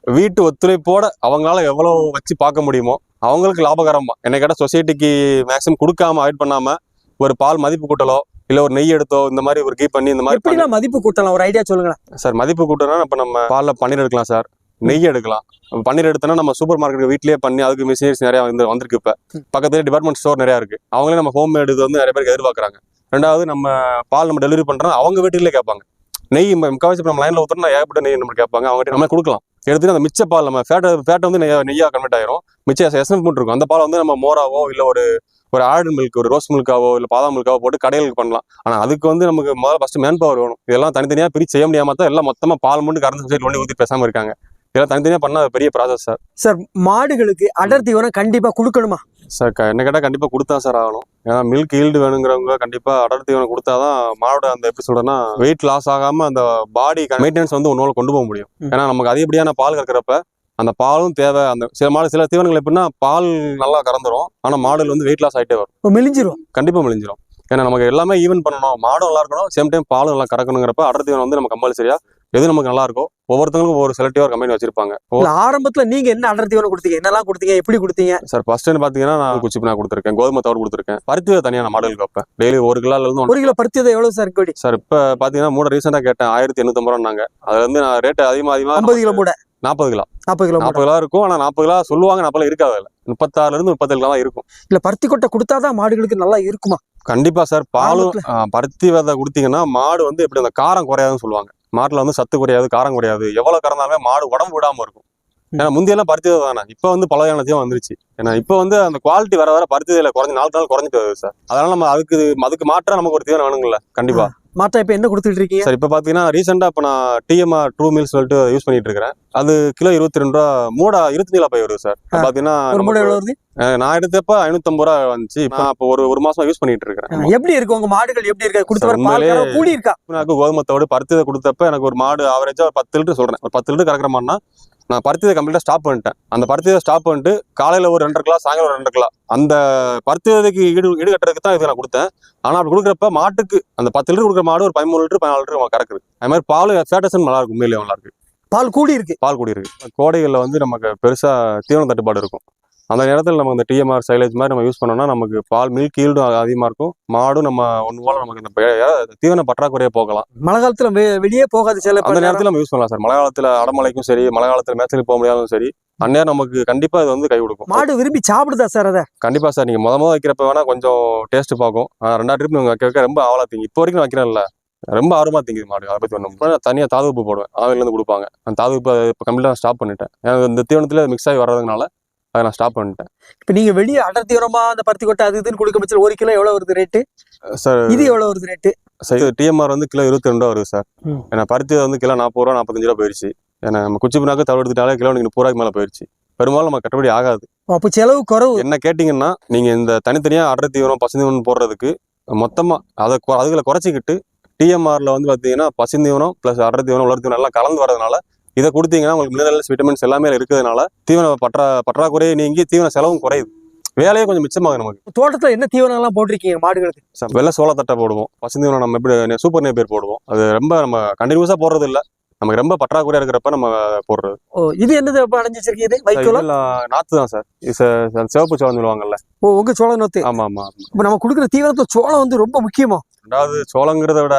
வீட்டு ஒத்துழைப்போட அவங்களால எவ்வளவு வச்சு பார்க்க முடியுமோ அவங்களுக்கு லாபகரமா. என்ன கேட்டால் சொசைட்டிக்கு மேக்ஸிமம் கொடுக்காம அவாய்ட் பண்ணாம ஒரு பால் மதிப்பு கூட்டலோ இல்ல ஒரு நெய் எடுத்தோ இந்த மாதிரி ஒரு கீ பண்ணி இந்த மாதிரி மதிப்பு கூட்டலாம்? ஒரு ஐடியா சொல்லுங்களேன். சார் மதிப்பு கூட்டம்னா இப்ப நம்ம பால்ல பன்னீர் எடுக்கலாம் சார். நெய் எடுக்கலாம். பன்னீர் எடுத்தோம்னா நம்ம சூப்பர் மார்க்கெட் வீட்லயே பண்ணி அதுக்கு மிஷினரிஸ் நிறைய வந்து வந்திருக்கு இப்ப. பக்கத்துல டிபார்ட்மெண்ட் ஸ்டோர் நிறைய இருக்கு. அவங்களே நம்ம ஹோம் மேடு வந்து நிறைய பேருக்கு எதிர்பார்க்கறாங்க. ரெண்டாவது நம்ம பால் நம்ம டெலிவரி பண்றோம் அவங்க வீட்டுலயே கேட்பாங்க. நெய் ம- முக்காவாசி இப்ப நம்ம லைன்ல ஊத்துறோம் ஏகப்பட்ட நெய் நம்ம கேட்பாங்க. அவங்க நம்ம கொடுக்கலாம். எடுத்துட்டு அந்த மிச்ச பால் நம்ம ஃபேட்டை ஃபேட்டை வந்து நெய்யா நெய்யா கன்வெர்ட் ஆயிரும். மிச்ச எஸ்எம் மூட் இருக்கும். அந்த பால் வந்து நம்ம மோராவோ இல்லை ஒரு ஒரு ஆடு மில்க் ஒரு ரோஸ் மில்காவோ இல்ல பாதாம் மில்காவோ போட்டு கடைகளுக்கு பண்ணலாம். ஆனால் அதுக்கு வந்து நமக்கு முதல்ல ஃபஸ்ட்டு மேன் பவர் வேணும். இதெல்லாம் தனித்தனியாக பிரித்து செய்ய முடியாமல் தான் எல்லாம் மொத்தமாக பால் மட்டும் கறந்து சைடு ஒன்று ஊற்றி பேசாமல் இருக்காங்க. இதெல்லாம் தனித்தனியா பண்ண பெரிய ப்ராசஸ் சார் சார் மாடுகளுக்கு அடர் தீவனம் கண்டிப்பா கொடுக்கணுமா? சார் என்ன கேட்டால் கண்டிப்பாக கொடுத்தா சார் ஆகணும். ஏன்னா மில்க் ஈல்டு வேணுங்கிறவங்க கண்டிப்பாக அடர் தீவனம் கொடுத்தாதான் மாடோட அந்த எப்படி சொல்றேன்னா வெயிட் லாஸ் ஆகாம அந்த பாடி மெயின்டெனன்ஸ் வந்து ஒன்னால கொண்டு போக முடியும். ஏன்னா நமக்கு அதிகப்படியான பால் கறக்கிறப்ப அந்த பாலும் தேவை. அந்த சில மாடு சில தீவனங்கள் எப்படின்னா பால் நல்லா கறந்துரும். ஆனால் மாடுகள் வந்து வெயிட் லாஸ் ஆகிட்டே வரும். மெலிஞ்சிரும்? கண்டிப்பாக மெலிஞ்சிரும். ஏன்னா நமக்கு எல்லாமே ஈவன் பண்ணணும். மாடும் நல்லா இருக்கணும். சேம் டைம் பாலும் நல்லா கறக்கணுங்கிறப்ப அடர் தீவனம் வந்து நம்ம கம்பல்சரியா எது நமக்கு நல்லா இருக்கோ ஒவ்வொருத்தங்களுக்கும் ஒவ்வொரு செலக்டிவாக கம்பெனி வச்சிருப்பாங்க. ஆரம்பத்துல நீங்க என்ன அடர் தீவனம் கொடுத்தீங்க? என்னெல்லாம் கொடுத்தீங்க? எப்படி கொடுத்தீங்க? சார் ஃபர்ஸ்ட் பாத்தீங்கன்னா நான் குச்சி நான் கொடுத்துருக்கேன். கோதுமை தவிர கொடுத்துருக்கேன். பருத்தி விதை தனியா நான் மாடலுக்கு வைப்பேன். டெய்லி ஒரு கிலோல இருந்து ஒரு கிலோ பருத்தி விதை எவ்வளவு சார் கோடி? சார் இப்போ பாத்தீங்கன்னா மூட ரீசெண்டாக கேட்டேன். ஆயிரத்தி எண்ணூத்தம்பது ரூபாங்க அது வந்து நான் ரேட் அதிகமாக அதிகமாக ஐம்பது கிலோ மூடை. நாற்பது கிலோ. நாற்பது கிலோ நாற்பது கிலோ இருக்கும். ஆனால் நாற்பது கிலோ சொல்லுவாங்க நாற்பது கிலோ இருக்காது அதில். முப்பத்தாறுல இருந்து முப்பத்தேழு கிலோ தான் இருக்கும். இல்ல பருத்தி கொட்டை கொடுத்தாதான் மாடுகளுக்கு நல்லா இருக்குமா? கண்டிப்பா சார் பாலும் பருத்தி விதை கொடுத்தீங்கன்னா மாடு வந்து எப்படி அந்த காரம் குறையாதுன்னு சொல்லுவாங்க. மாட்டுல வந்து சத்து குறையாது காரம் குறையாது. எவ்வளவு கறந்தாலுமே மாடு உடம்பு விடாம இருக்கும். ஏன்னா முந்தியெல்லாம் பருத்தி தானே. இப்போ வந்து பல வகையானத்தையும் வந்துருச்சு. ஏன்னா இப்போ வந்து அந்த குவாலிட்டி வர வர பருத்தி குறைஞ்ச நாளுக்கு நாள் குறைஞ்சிட்டு வருது சார் அதனால நம்ம அதுக்கு அதுக்கு மாற்ற நமக்கு ஒரு தீவனம் வேணுங்கள கண்டிப்பா. மாட்டா இப்ப என்ன கொடுத்துட்டு இருக்கீங்க? சார் இப்போ பார்த்தீங்கன்னா ரீசெண்டாக இப்போ நான் டிஎம்ஆர் ட்ரூ மீல்ஸ் சொல்லிட்டு யூஸ் பண்ணிட்டு இருக்கிறேன். அது கிலோ இருபத்தி ரெண்டு ரூபா மூடா இருபத்தி கிலோ போய் வருது சார். பார்த்தீங்கன்னா ஒரு மூடை நமக்கு- எவ்வளவு வருது? நான் எடுத்தப்ப ஐநூத்தம்பது ரூபா வந்துச்சு. இப்போ நான் இப்போ ஒரு ஒரு மாசமா யூஸ் பண்ணிட்டு இருக்கிறேன். எப்படி இருக்கு? உங்க மாடுகள் எப்படி இருக்கா? கொடுத்த கூடி இருக்கா? எனக்கு கோதுமத்தோடு பருத்தி கொடுத்தப்ப எனக்கு ஒரு மாடு ஆவரேஜா ஒரு பத்து லிட்டர் சொல்றேன். ஒரு பத்து லிட்டர் கறக்கிற மாடுனா நான் பருத்தியை கம்ப்ளீட்டா ஸ்டாப் பண்ணிட்டேன். அந்த பருத்தியை ஸ்டாப் பண்ணிட்டு காலையில ஒரு ரெண்டரை கிலோ சாயங்காலம் ஒரு ரெண்டரை கிலோ. அந்த பருத்தி விதைக்கு ஈடு ஈடு கட்டுறதுக்கு தான் இது நான் கொடுத்தேன். ஆனா அப்படி கொடுக்குறப்ப மாட்டுக்கு அந்த பத்து லிட்டர் கொடுக்குற மாடு ஒரு பதிமூணு லிட்டர் பதினாலு லிட்டர் கறக்குது. அது மாதிரி பால் ஃபேட்டஸன் நல்லா இருக்கும் உண்மையிலேயே நல்லா இருக்கு. பால் கூடி இருக்கு பால் கூடி இருக்கு கோடைகளில் வந்து நமக்கு பெருசா தீவன தட்டுப்பாடு இருக்கும். அந்த நேரத்தில் நம்ம இந்த டிஎம்ஆர் சைலேஜ் மாதிரி நம்ம யூஸ் பண்ணோம்னா நமக்கு பால் மில்க் ஈல்டும் அதிகமாக இருக்கும். மாடும் நம்ம ஒன்று போல நமக்கு இந்த தீவன பற்றாக்குறையே போகலாம். மழை காலத்துல வெளியே போகாது சில அந்த நேரத்தில் நம்ம யூஸ் பண்ணலாம் சார். மழை காலத்தில் அடமலைக்கும் சரி மழை காலத்தில் மேட்சுக்கு போக முடியாதும் சரி அந்நேரம் நமக்கு கண்டிப்பாக இது வந்து கை கொடுக்கும். மாடு விரும்பி சாப்பிடுதா சார் அத? கண்டிப்பாக சார். நீங்கள் முத முத வைக்கிறப்ப வேணா கொஞ்சம் டேஸ்ட் பார்க்கும். ரெண்டாவது ட்ரிப் நீங்கள் வைக்க வைக்க ரொம்ப ஆவலா திங்க இப்போ வரைக்கும் நான் வைக்கிறேன்ல. ரொம்ப ஆர்வமாக திங்குது மாடு. அதை பற்றி ஒன்றும் தனியாக தாது உப்பு போடுவேன். ஆவிலேருந்து கொடுப்பாங்க. அந்த தாது உப்பு இப்போ கம்ப்ளீட்டாக ஸ்டாப் பண்ணிட்டேன். எனக்கு இந்த தீவனத்தில் மிக்ஸ் ஆகி வர்றதுனால அதை நான் ஸ்டாப் பண்ணிட்டேன். இப்ப நீங்க வெளியே அடர் தீவனமா அந்த பருத்தி கொட்டை அது இதுன்னு கொடுக்க பட்சம் ஒரு கிலோ எவ்வளவு வருது ரேட்டு சார் இது எவ்வளவு வருது ரேட்டு சார் இது டிஎம்ஆர் வந்து கிலோ இருபத்தி ரெண்டு ரூபா வருது சார். ஏன்னா பருத்தி வந்து கிலோ நாற்பது ரூபா நாற்பத்தஞ்சு ரூபா போயிடுச்சு ஏன்னா நம்ம குச்சி பின்னாக்கு தவிர எடுத்துட்டாலே கிலோ நீங்கள் ரூபாய்க்கு மேலே போயிடுச்சு பெரும்பாலும் நம்ம கட்டுப்படி ஆகாது. அப்போ செலவு குறவு. என்ன கேட்டிங்கன்னா நீங்கள் இந்த தனித்தனியாக அடர் தீவனம் பசு தீவனம் போடுறதுக்கு மொத்தமாக அதை அதுகளை குறைச்சிக்கிட்டு டிஎம்ஆர்ல வந்து பாத்தீங்கன்னா பசுந்தீவனம் பிளஸ் அடர் தீவனம் உலர் தீவனம் எல்லாம் கலந்து வரதுனால இதை கொடுத்தீங்கன்னா உங்களுக்கு மினரல்ஸ் விட்டமின்ஸ் எல்லாமே இருக்கிறதுனால தீவன பற்றா பற்றாக்குறையை நீங்கி தீவன செலவும் குறையுது. வேலையே கொஞ்சம் மிச்சமாகுது நமக்கு. தோட்டத்துல என்ன தீவனம் எல்லாம் போட்டிருக்கீங்க மாடுகளுக்கு? ச- வெள்ளை சோளத்தட்டை போடுவோம். பசுந்தீவனம் நம்ம எப்படி சூப்பர் நேப்பியர் போடுவோம். அது ரொம்ப நம்ம கண்டினியூஸா போடுறது இல்ல. நமக்கு ரொம்ப பற்றாக்குறையா இருக்கிறப்ப நம்ம போடுறது. ஓ இது என்னது அடைஞ்சு வச்சிருக்கீங்க வைக்கோலா? நாத்து தான் சார். சிவப்பு சோளம் சொல்லுவாங்கல்ல. ஓ உங்க சோள நொத்து. ஆமா ஆமா இப்ப நம்ம கொடுக்குற தீவனத்துல சோளம் வந்து ரொம்ப முக்கியமா? ரெண்டாவது சோளங்கிறத விட.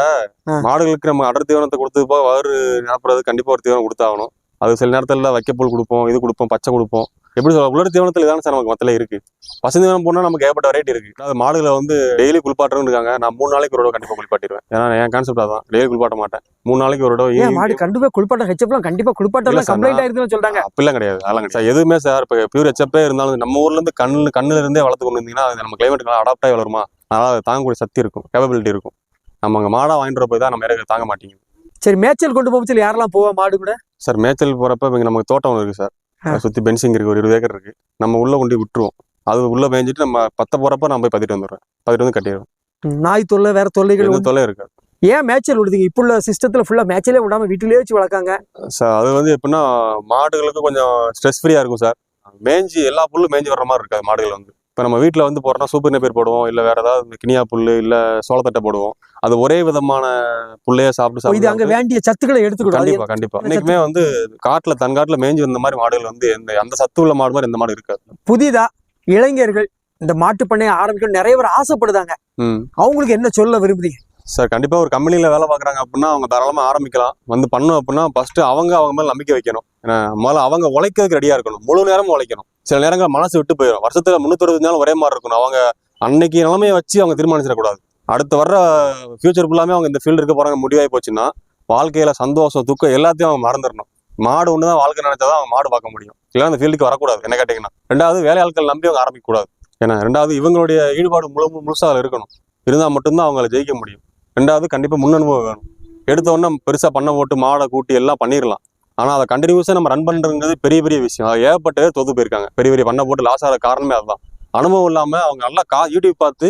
மாடுகளுக்கு நம்ம அடர் தீவனத்தை கொடுத்து போக வயிறு நிரப்புறது கண்டிப்பா ஒரு தீவனம் கொடுத்தாகணும். அது சில நேரத்துல வைக்கப்புல் கொடுப்போம் இது கொடுப்போம் பச்சை கொடுப்போம். எப்படி சொல்ல உலர் தீவனத்துல இதான சார் நமக்கு மத்தில இருக்கு. பசுந்தீவனம் போனா நமக்கு ஏகப்பட்ட வெரைட்டி இருக்கு. அதாவது மாடுகளை வந்து டெய்லி குளிப்பாட்டுறவங்க இருக்காங்க. நான் மூணு நாளைக்கு ஒரு தடவை கண்டிப்பா குளிப்பாட்டிடுவேன் ஏன்னா என் கான்செப்ட் அதான். டெய்லி குளிப்பாட்ட மாட்டேன். மூணு நாளைக்கு ஒரு தடவை மாடு கண்டிப்பா குளிப்பாட்ட ஹெச்எப்லாம் கண்டிப்பா குளிப்பாட்டம் இல்ல சார், கம்ப்ளைண்ட் ஆயிருக்குன்னு சொல்றாங்க. அப்படிலாம் கிடையாது. அதெல்லாம் சார், எதுவுமே சார் இப்போ பியூர் ஹெச்எப்பே இருந்தாலும் நம்ம ஊர்ல இருந்து கண்ணு கண்ணுல இருந்தே வளர்த்து கொண்டு வந்தீங்கன்னா அது நம்ம கிளைமேட்டுக்கு அடாப்ட் ஆகி வளருமா? அதனால அது தாங்கக்கூடிய சக்தி இருக்கும் கேப்பபிலிட்டி இருக்கும். நம்ம அங்கே மாடா வாங்கிட்டு வரப்போ தான் நம்ம இறக்க தாங்க மாட்டேங்குது சரி மேய்ச்சல் கொண்டு போக யாரெல்லாம் போவா மாடு கூட? சார் மேய்ச்சல் போறப்ப இங்க நமக்கு தோட்டம் ஒன்று இருக்கு சார். சுத்தி பென்சிங் இருக்கு ஒரு இருபது ஏக்கர் இருக்கு. நம்ம உள்ள கொண்டு போய் விட்டுருவோம். அது உள்ள மேய்ஞ்சிட்டு நம்ம பத்த போறப்ப நான் போய் பத்திட்டு வந்துடுறேன். பத்திட்டு வந்து கட்டிடுவேன் ம், நாய் தொல்லை வேற தொல்லைகள் தொல்லை இருக்காது. ஏன் மேய்ச்சல் விடுதீங்க? இப்போ உள்ள சிஸ்டத்துல ஃபுல்லா மேய்ச்சலே விடாம வீட்டிலேயே வச்சு வளர்க்காங்க. சார் அது வந்து எப்படின்னா மாடுகளுக்கு கொஞ்சம் ஸ்ட்ரெஸ் ஃப்ரீயா இருக்கும் சார். மேய்ஞ்சி எல்லா புல்லும் மேய்ஞ்சி வர்ற மாதிரி இருக்காது மாடுகள் வந்து. இப்போ நம்ம வீட்டில் வந்து போறோம்னா சூப்பர் நெப்பேர் போடுவோம் இல்லை வேற ஏதாவது கினியா புல்லு இல்லை சோளத்தட்டை போடுவோம். அது ஒரே விதமான புல்லையே சாப்பிட்டு இது அங்க வேண்டிய சத்துக்களை எடுத்துக்கிடும் அது கண்டிப்பா கண்டிப்பா. என்ன இன்னைக்குமே வந்து காட்டுல தன் காட்டுல மேய்ஞ்சி வந்த மாதிரி மாடுகள் வந்து எந்த அந்த சத்து உள்ள மாடு மாதிரி எந்த மாடு இருக்காது. புதிதா இளைஞர்கள் இந்த மாட்டு பண்ணையை ஆரம்பிக்கணும் நிறைய பேர் ஆசைப்படுதாங்க. அவங்களுக்கு என்ன சொல்ல விரும்புறீங்க? சார் கண்டிப்பாக ஒரு கம்பெனியில் வேலை பார்க்குறாங்க அப்படின்னா அவங்க தாராளமாக ஆரம்பிக்கலாம். வந்து பண்ணோம் அப்படின்னா ஃபஸ்ட்டு அவங்க அவங்க மேலே நம்பிக்கை வைக்கணும். ஏன்னா முதல்ல அவங்க உழைக்கிறதுக்கு ரெடியாக இருக்கணும். முழு நேரமும் உழைக்கணும். சில நேரங்கள் மனசு விட்டு போயிடும் வருஷத்தில் முந்நூற்றி நாள் ஒரே மாதிரி இருக்கணும். அவங்க அன்னைக்கு நிலமையை வச்சு அவங்க தீர்மானிச்சிடக்கூடாது. அடுத்து வர்ற ஃபியூச்சர் ஃபுல்லாமே அவங்க இந்த ஃபீல்டு இருக்க போகிறாங்க முடிவாகி போச்சுன்னா வாழ்க்கையில சந்தோஷம் துக்கம் எல்லாத்தையும் அவங்க மறந்துடணும். மாடு ஒன்று தான் வாழ்க்கை நினைச்சாதான் அவங்க மாடு பார்க்க முடியும். இல்லைன்னா அந்த ஃபீல்டுக்கு வரக்கூடாது. என்ன கேட்டிங்கன்னா ரெண்டாவது வேலையாட்கள் நம்பி அவங்க ஆரம்பிக்கக்கூடாது. ஏன்னா ரெண்டாவது இவங்களுடைய ஈடுபாடு முழு முழுசாக இருக்கணும். இருந்தால் மட்டும்தான் அவங்கள ஜெயிக்க முடியும். ரெண்டாவது கண்டிப்பாக முன் அனுபவம் வேணும். எடுத்த பெருசாக பண்ண போட்டு மாடை கூட்டி எல்லாம் பண்ணிடலாம் ஆனால் அதை கண்டினியூஸாக நம்ம ரன் பண்ணுறது பெரிய பெரிய விஷயம். அதை ஏகப்பட்ட பேர் தோத்து போயிருக்காங்க. பெரிய பெரிய பண்ண போட்டு லாஸ் ஆகிற காரணமே அதுதான். அனுபவம் இல்லாமல் அவங்க நல்லா கா யூடியூப் பார்த்து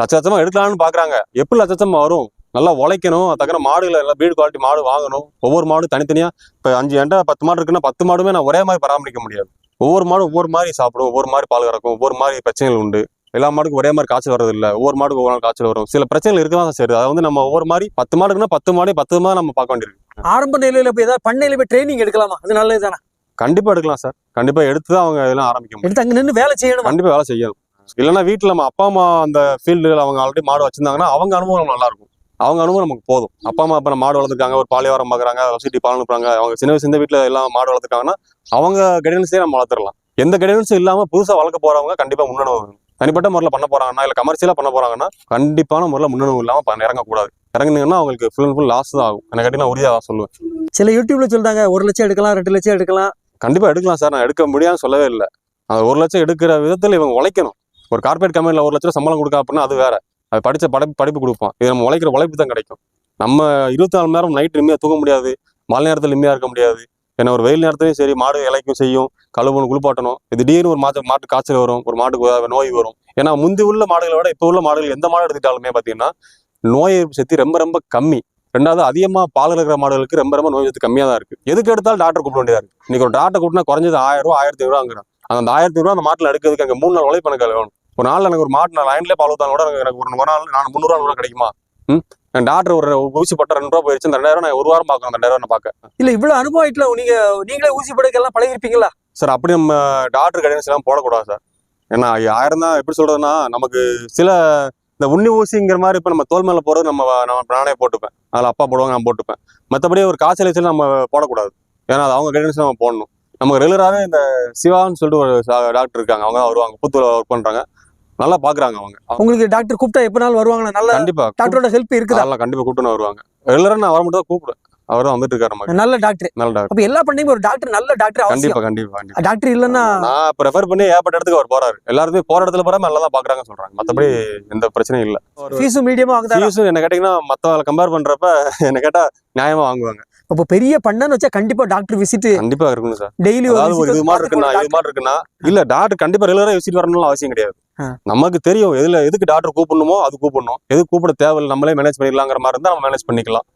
லட்ச எடுக்கலாம்னு பார்க்குறாங்க எப்படி லட்ச வரும்? நல்லா உழைக்கணும். அது தக்கன மாடுகளை எல்லாம் பீடு குவாலிட்டி மாடு வாங்கணும். ஒவ்வொரு மாடும் தனித்தனியாக இப்போ அஞ்சு எண்ட பத்து மாடு இருக்குன்னா பத்து மாடுமே நான் ஒரே மாதிரி பராமரிக்க முடியாது. ஒவ்வொரு மாடும் ஒவ்வொரு மாதிரி சாப்பிடும். ஒவ்வொரு மாதிரி பால் கறக்கும். ஒவ்வொரு மாதிரி பிரச்சனைகள் உண்டு. எல்லா மாடுக்கும் ஒரே மாதிரி காய்ச்சல் வர்றது இல்ல ஒவ்வொரு மாடுக்கு ஒவ்வொரு நாள் காய்ச்சல் வரும். சில பிரச்சனைகள் இருக்க தான் சரி அதை வந்து நம்ம ஒவ்வொரு மாதிரி பத்து மாடுக்குன்னா பத்து மாடு பத்து மாடு நம்ம பார்க்க வேண்டியிருக்கு. ஆரம்ப நிலையில போய் ஏதாவது பண்ணையில போய் ட்ரைனிங் எடுக்கலாமா? அது நல்லது தானே? கண்டிப்பா எடுக்கலாம் சார். கண்டிப்பா எடுத்து தான் அவங்க இதெல்லாம் ஆரம்பிக்க முடியும் எடுத்து அங்க நின்று வேலை செய்யணுமா? கண்டிப்பா வேலை செய்யணும். இல்லைன்னா வீட்டுல நம்ம அப்பா அம்மா அந்த ஃபீல்டு அவங்க ஆல்ரெடி மாடு வச்சிருந்தாங்கன்னா அவங்க அனுபவம் நல்லா இருக்கும் அவங்க அனுபவம் நமக்கு போதும். அப்பா அம்மா இப்ப மாடு வளர்த்துருக்காங்க ஒரு பாலிவாரம் பாக்குறாங்க சொசைட்டி பால் அனுப்புறாங்க. அவங்க சின்ன வயசு வீட்டுல எல்லாம் மாடு வளர்த்துருக்காங்கன்னா அவங்க கைடன்ஸே நம்ம வளர்த்துடலாம் எந்த கைடன்ஸும் இல்லாம புதுசா வளர்க்க போறவங்க கண்டிப்பா முன்னனுபவம் வேணும். தனிப்பட்ட முறையில் பண்ண போறாங்கன்னா இல்ல கமர்ஷியலா பண்ண போறாங்கன்னா கண்டிப்பான முறையில் முன்னனுபவம் இல்லாம பண்ண- இறங்கக்கூடாது. இறங்குனீங்கன்னா அவங்களுக்கு ஃபுல் அண்ட் ஃபுல் லாஸ் தான் ஆகும். எனக்கு கேட்டீங்கன்னா உறுதியாக சொல்லுவேன். சில யூடியூப்ல சொல்றாங்க ஒரு லட்சம் எடுக்கலாம் ரெண்டு லட்சம் எடுக்கலாம். கண்டிப்பா எடுக்கலாம் சார். நான் எடுக்க முடியாதுன்னு சொல்லவே இல்லை. அந்த ஒரு லட்சம் எடுக்கிற விதத்துல இவங்க உழைக்கணும். ஒரு கார்பரேட் கம்பெனில ஒரு லட்சம் சம்பளம் கொடுக்க அப்படின்னா அது வேற. அது படிச்ச படிப்பு படிப்பு கொடுப்பான். இது நம்ம உழைக்கிற உழைப்பு தான் கிடைக்கும். நம்ம இருபத்தி நாலு மணி நேரம் நைட் நிம்மதியாக தூங்க முடியாது. மழை நேரத்தில் நிம்மதியாக இருக்க முடியாது. ஏன்னா ஒரு வெயில் நேரத்துலையும் சரி மாடு இலைக்கும் செய்யும் கழுவணும் குளிப்பாட்டணும். இது திடீர்னு ஒரு மாட்டு மாட்டு காய்ச்சல் வரும் ஒரு மாட்டுக்கு நோய் வரும். ஏன்னா முந்தி உள்ள மாடுகளை விட இப்போ உள்ள மாடுகள் எந்த மாடு எடுத்துக்கிட்டாலுமே பார்த்தீங்கன்னா நோய் எதிர்ப்பு சக்தி ரொம்ப ரொம்ப கம்மி. ரெண்டாவது அதிகமா பால் இருக்கிற மாடுகளுக்கு ரொம்ப ரொம்ப நோய் சக்தி கம்மியாக தான் இருக்குது எதுக்கு எடுத்தாலும் டாக்டர் கூப்பிட வேண்டியதாக இருக்குது இன்னைக்கு ஒரு டாக்டர் கூட்டினா குறைஞ்சது ஆயிரம் ரூபா ஆயிரத்தி ஐநூறுவாங்கிறான் அந்த ஆயிரத்தி ரூபா அந்த மாட்டில் எடுக்கிறதுக்கு அங்கே மூணு நாள் உழைப்பு எனக்கு வேணும். ஒரு நாள் எனக்கு ஒரு மாட்டு நான் லைன்லேயே பால் ஊத்தாலும் கூட எனக்கு- ஒரு ஒரு நாள் நான் முந்நூறுவா கூட கிடைக்குமா? ம்? டாக்டர் ஒரு ஊசி போட்ட ரெண்டு ரூபா போயிடுச்சு அந்த ரெண்டாயிரம் நான் ஒரு வாரம் பார்க்கணும். அந்த ரெண்டாயிரம் பார்க்க. இல்ல இவ்வளவு அனுபவம் நீங்க நீங்களே ஊசி படுக்கெல்லாம் பழகிருப்பீங்களா? சார் அப்படி நம்ம டாக்டர் கைடன்ஸ் எல்லாம் போடக்கூடாது சார். ஏன்னா ஆயிரம் தான் எப்படி சொல்றதுன்னா நமக்கு சில இந்த உண்ணி ஊசிங்கிற மாதிரி இப்போ நம்ம தோல் மேல போறது நம்ம நம்ம நானே போட்டுப்பேன். அதில் அப்பா போடுவாங்க நான் போட்டுப்பேன். மற்றபடி ஒரு காய்ச்சல் வச்சு நம்ம போடக்கூடாது. ஏன்னா அது அவங்க கைடன்ஸ் நம்ம போடணும். நமக்கு ரெகுலராகவே இந்த சிவான்னு சொல்லிட்டு ஒரு டாக்டர் இருக்காங்க. அவங்க வருவாங்க. புத்தூர்ல ஒர்க் பண்றாங்க. நல்லா பாக்குறாங்க அவங்க. உங்களுக்கு டாக்டர் கூப்பிட்டா எப்ப நாள் வருவாங்களா? நல்ல கண்டிப்பா. டாக்டரோட ஹெல்ப் இருக்குதா? அதெல்லாம் கண்டிப்பா கூப்பிட்டு வருவாங்க. ரெகுலரா நான் வர மட்டும் தான் கூப்பிடுவேன். அவர் தான் வந்துட்டு இருக்காரு நல்ல டாக்டர் நல்ல டாக்டர் அப்ப எல்லா பண்ணையும் ஒரு டாக்டர் நல்ல டாக்டர் கண்டிப்பா கண்டிப்பா டாக்டர் இல்லன்னா நான் ரெஃபர் பண்ணி ஏற்பட்ட இடத்துக்கு அவர் போறாரு. எல்லாருமே போற இடத்துல போறாம நல்லா தான் பாக்குறாங்கன்னு சொல்றாங்க. மத்தபடி எந்த பிரச்சனையும் இல்ல. ஃபீஸும் மீடியமா வாங்குதா ஃபீஸும் என்ன கேட்டீங்கன்னா மத்தவங்களை கம்பேர் பண்றப்ப என்ன கேட்டா நியாயமா வாங்குவாங்க. அப்போ பெரிய பண்ணன்னு வச்சா கண்டிப்பா டாக்டர் விசிட் கண்டிப்பா இருக்கணும் சார் டெய்லி ஒரு இது மாதிரி இருக்குன்னா இது மாதிரி இருக்குன்னா இல்ல டாக்டர் கண்டிப்பா ரெகுலரா விசிட் வரணும்னு அவசியம் கிடையாது. நமக்கு தெரியும் எதுல எதுக்கு டாக்டர் கூப்பிடணுமோ அது கூப்பிடணும். எது கூப்பிட தேவையில்லை நம்மளே மேனேஜ் பண்ணிடலாங்கிற மாதிரி இருந்தா நம்ம மேனேஜ் பண்ணிக்கலாம்.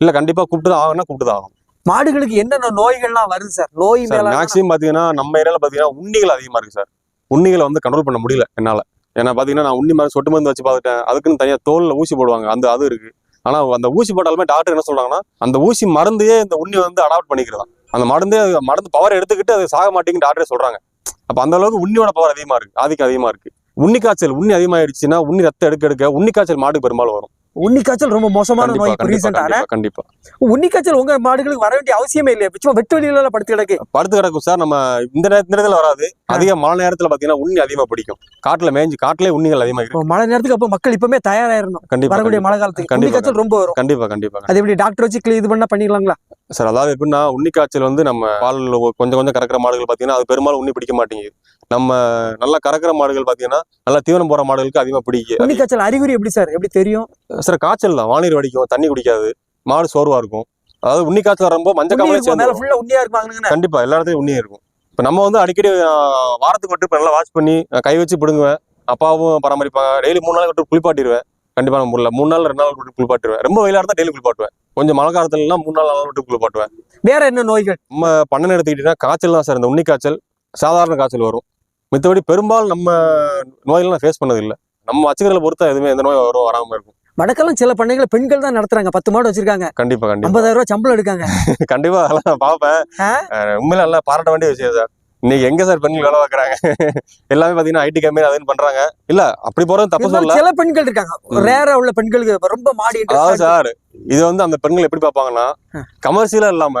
இல்ல கண்டிப்பா கூப்பிட்டு தான் ஆகணும்னா கூப்பிட்டு தான் ஆகும் மாடுகளுக்கு என்னென்ன நோய்கள்லாம் வருது சார் நோய் மேக்ஸிமம் பாத்தீங்கன்னா நம்ம ஏரியால பாத்தீங்கன்னா உண்ணிகள் அதிகமா இருக்கு சார் உண்ணிகளை வந்து கண்ட்ரோல் பண்ண முடியல என்னால. ஏன்னா பாத்தீங்கன்னா நான் உண்ணி மருந்து சொட்டு மருந்து வச்சு பார்த்துட்டேன். அதுக்குன்னு தனியா தோல்ல ஊசி போடுவாங்க. அந்த அது இருக்கு. ஆனா அந்த ஊசி போட்டாலுமே டாக்டர் என்ன சொல்றாங்கன்னா அந்த ஊசி மருந்தையே இந்த உண்ணி வந்து அடாப்ட் பண்ணிக்கிறதான் அந்த மருந்தே மருந்து பவர் எடுத்துக்கிட்டு அது சாக மாட்டேங்குன்னு டாக்டரே சொல்றாங்க. அப்ப அந்த அளவுக்கு உண்ணியோட பவர் அதிகமா இருக்கு. ஆதிக்கம் அதிகமா இருக்கு. உண்ணி காய்ச்சல் உண்ணி அதிகமாயிடுச்சுன்னா உண்ணி ரத்தம் எடுக்க எடுக்க உண்ணி காய்ச்சல் மாட்டுக்கு பெரும்பாலும் வரும். உண்ணி காய்ச்சல் ரொம்ப மோசமான நோய் இப்போ கண்டிப்பா ரீசெண்டா கண்டிப்பா கண்டிப்பா. உண்ணி காய்ச்சல் உங்க மாடுகளுக்கு வர வேண்டிய அவசியமே இல்லையா. சும்மா வெட்டு வெளியில படுத்து கிடக்கு. படுத்து கிடக்கும் சார். நம்ம இந்த நேர- இந்த நேரத்துல வராது. அதிக மழை நேரத்துல பாத்தீங்கன்னா உண்ணி அதிகமா பிடிக்கும். காட்டுல மேய்ஞ்சு காட்டுலயே உண்ணிகள் அதிகமா இருக்கு. இப்போ மழை நேரத்துக்கு அப்போ மக்கள் இப்பவுமே தயாராயிரணும். கண்டிப்பா வரக்கூடிய. மழை காலத்துக்கு உண்ணி கண்டிப்பா, காய்ச்சல் ரொம்ப வரும். கண்டிப்பா கண்டிப்பா அது எப்படி டாக்டர் வச்சு இது பண்ணா பண்ணிக்கலாங்களா? சார் அதாவது எப்படின்னா உண்ணி காய்ச்சல் வந்து நம்ம பால் கொஞ்சம் கொஞ்சம் கறக்கிற மாடுகள் பாத்தீங்கன்னா அது பெரும்பாலும் உண்ணி பிடிக்க மாட்டேங்குது. நம்ம நல்லா கறக்கிற மாடுகள் பாத்தீங்கன்னா நல்லா தீவனம் போற மாடுகளுக்கு அதிகமா பிடிக்கும் உண்ணி காய்ச்சல் அறிகுறி எப்படி சார்? எப்படி தெரியும்? சார் காய்ச்சல் தான். வானீர் வடிக்கும். தண்ணி குடிக்காது. மாடு சோர்வா இருக்கும். அதாவது உண்ணி காய்ச்சல் வரும்போது மஞ்சள் காமலே உண்ணியா இருப்பாங்கன்னு கண்டிப்பா எல்லா இடத்துலயும் உண்ணி இருக்கும். இப்ப நம்ம வந்து அடிக்கடி வாரத்துக்கு மட்டும் இப்ப நல்லா வாட்ச் பண்ணி கை வச்சு பிடுங்குவேன். அப்பாவும் பராமரிப்பாங்க. டெய்லி மூணு நாள் விட்டு குளிப்பாட்டிடுவேன் கண்டிப்பா நம்ம ஊர்ல மூணு நாள் ரெண்டு நாள் குளிப்பாட்டுவேன் ரொம்ப வெயிலா இருந்தா டெய்லி குளிப்பாட்டுவேன். கொஞ்சம் மழை காலத்துலலாம் மூணு நாள் நாள் விட்டு குளிப்பாட்டுவேன் வேற என்ன நோய்கள்? நம்ம பண்ணன்னு எடுத்துக்கிட்டீங்கன்னா காய்ச்சல் தான் சார் இந்த உண்ணி காய்ச்சல் சாதாரண காய்ச்சல் வரும். மித்தபடி பெரும்பாலும் நம்ம நோயெல்லாம் ஃபேஸ் பண்ணது இல்லை நம்ம வச்சுக்கிறத பொறுத்தா எதுவுமே எந்த நோய் வரும் வராம இருக்கும். வடக்கெல்லாம் சில பண்ணைகளை பெண்கள் தான் நடத்துறாங்க. பத்து மாடு வச்சிருக்காங்க. கண்டிப்பா கண்டிப்பா. ஐம்பதாயிரம் ரூபாய் சம்பளம் எடுக்காங்க. கண்டிப்பா அதெல்லாம்? அஹ் உண்மையில நல்லா பாராட்ட வேண்டிய விஷயம் சார் இன்னைக்கு எங்க சார் பெண்கள் வேலை பார்க்கறாங்க? எல்லாமே பாத்தீங்கன்னா ஐடி கம்பெனி அதுன்னு பண்றாங்க. இல்ல அப்படி போறது தப்பு சொல்லல. சில பெண்கள் இருக்காங்க. ரேரா உள்ள பெண்களுக்கு ரொம்ப மாடி அதாவது சார். இது வந்து அந்த பெண்கள் எப்படி பார்ப்பாங்கன்னா ஆ. கமர்ஷியலா இல்லாம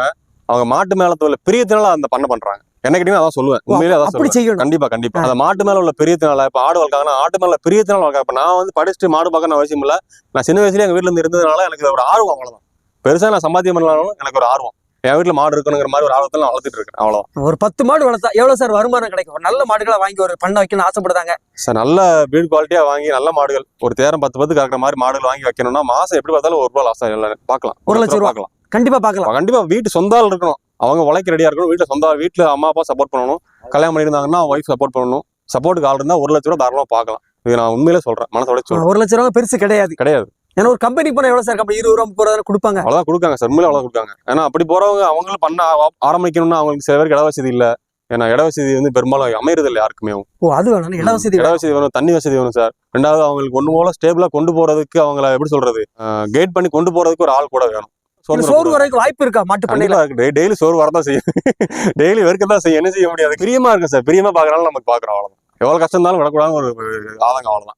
அவங்க மாட்டு மேல உள்ள பிரியத்தினால அந்த பண்ண பண்றாங்க. என்ன கேட்டீங்கன்னா அதான் சொல்லுவேன். உண்மையிலே அதான் அப்படி செய்யணும். கண்டிப்பா கண்டிப்பா. அந்த மாட்டு மேல உள்ள பிரியத்தினால இப்ப ஆடு வளர்க்காங்கன்னா ஆட்டு மேல பிரியத்தினால வளர்க்க இப்ப நான் வந்து படிச்சுட்டு மாடு பார்க்கணும் அவசியம் இல்ல. நான் சின்ன வயசுல எங்க வீட்டுல இருந்து இருந்ததுனால எனக்கு ஒரு ஆர்வம் அவ்வளவுதான். பெருசா நான் சம்பாத்தியம் பண்ணலாலும் எனக்கு ஒரு ஆர்வம். என் வீட்டுல மாடு இருக்கணுங்கிற மாதிரி ஒரு ஆர்வத்துல நான் வளர்த்துட்டு இருக்கேன் அவ்வளவுதான். ஒரு பத்து மாடு வளர்த்தா எவ்வளவு சார் வருமானம் கிடைக்கும்? நல்ல மாடுகளை வாங்கி ஒரு பண்ண வைக்கணும்னு ஆசைப்படுதாங்க. சார் நல்ல பீட் குவாலிட்டியா வாங்கி நல்ல மாடுகள் ஒரு தேரம் பத்து பத்து கறக்கிற மாதிரி மாடுகள் வாங்கி வைக்கணும்னா மாசம் எப்படி பார்த்தாலும் ஒரு ரூபா லாஸ் ஆகும். பார்க்கலாம். ஒரு லட்சம் ரூபா. பார்க்கலாம். கண்டிப்பா பார்க்கலாம். கண்டிப்பா வீட்டு சொந்த ஆள் இருக்கணும். அவங்க உழைக்க ரெடியா இருக்கணும். வீட்டுல சொந்த வீட்டுல அம்மா அப்பா சப்போர்ட் பண்ணணும். கல்யாணம் பண்ணியிருந்தாங்கன்னா ஒய்ஃப் சப்போர்ட் பண்ணணும். சப்போர்ட்டுக்கு ஆள் இருந்தா ஒரு லட்ச ரூபா தாராளமா பார்க்கலாம். இது நான் உண்மையிலே சொல்றேன். மனசோட சொல்றேன். ஒரு லட்சம் ரூபாய் பெருசு கிடையாது. கிடையாது. ஏன்னா ஒரு கம்பெனி போனா எவ்வளவு சார் கம்பெனி இருபது ரூபா முப்பது ரூபா கொடுப்பாங்க. அவ்வளவுதான் கொடுக்காங்க சார் உண்மையிலே அவ்வளவு கொடுக்காங்க. ஏன்னா அப்படி போறவங்க அவங்களும் பண்ண ஆரம்பிக்கணும்னா அவங்களுக்கு சில பேருக்கு இட வசதி இல்ல. ஏன்னா இட வசதி வந்து பெரும்பாலும் அமையறது இல்லை யாருக்குமே. ஓ அது வேணும். இட வசதி இட. வசதி வேணும் தண்ணி வசதி வேணும் சார் ரெண்டாவது அவங்களுக்கு ஒண்ணு போல ஸ்டேபிளா கொண்டு போறதுக்கு அவங்கள எப்படி சொல்றது? கைட் பண்ணி கொண்டு போறதுக்கு ஒரு ஆள் கூட வேணும். சோறு வரைக்கும் வாய்ப்பு இருக்கா? மாட்டு பண்ணையில? டெய்லி சோறு வரதான் செய்யும். டெய்லி வெறுக்க தான் செய்யும். என்ன செய்ய முடியாது பிரியமா இருக்கு சார் பிரியமா பாக்குறாலும் நமக்கு பாக்குறோம் அவ்வளவுதான். எவ்வளவு கஷ்டம் இருந்தாலும் விடக்கூடாது ஒரு ஆதங்கம் அவ்வளவுதான்.